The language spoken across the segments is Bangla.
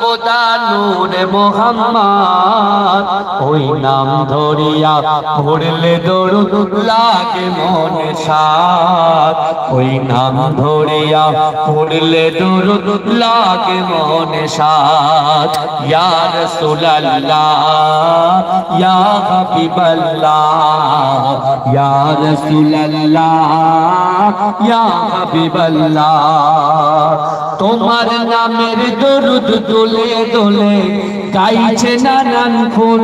খোদা নূর মোহাম্মদ। ওই নাম ধরিয়া ভরলে দরুদ লাগে মনে সাত ওই নাম ধরিয়া পড়লে দরুদ লাগে মনে সাত ইয়া রাসূলুল্লাহ, ইয়া হাবিবাল্লাহ, ইয়া রাসূলুল্লাহ, ইয়া হাবিবাল্লাহ। তোমার নামের দরুদ দোলে দোলে গাইছে নানান ফুল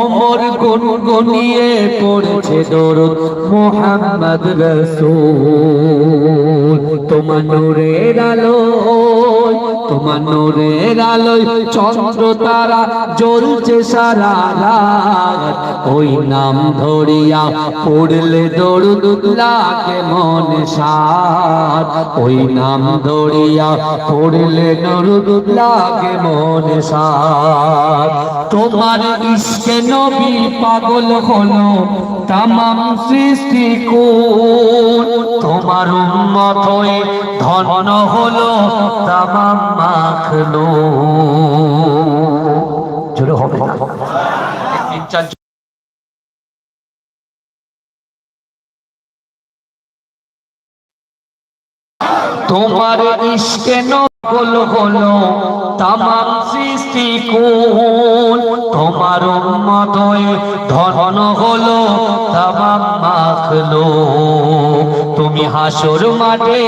ওমর গুন গুনিয়ে পড়ছে দরুদ মোহাম্মদ রসূল। তোমার নূরের আলো তোমার আলোয় চন্দ্র তারা জ্বলছে সারা রাত। ওই নাম ধরিয়া পড়লে দরুদ লাগে মন সাত। ওই নাম ধরিয়া পড়লে দরুদ লাগে মন সাত। তোমার ইসকে নবী পাগল হলো, তামাম সৃষ্টি কোন? তোমার উন্মত হয়ে ধন হলো, তামাম মাখলো জোরে হবে তোমার ইশকে নকল হলো তামাম সৃষ্টি কোন তোমার উম্মতয়ে ধন হলো তামাম মাখলো তুমি হাসর মাঠে,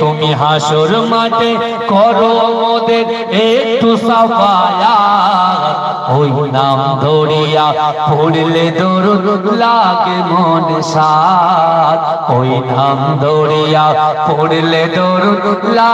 তুমি হাসর মাঠে করো মোদের একটু সাফায়া ওই নাম ধরিয়া পড়লে দরুদ লাগে মন সাত। ওই নাম ধরিয়া পড়লে দরুদ লাগে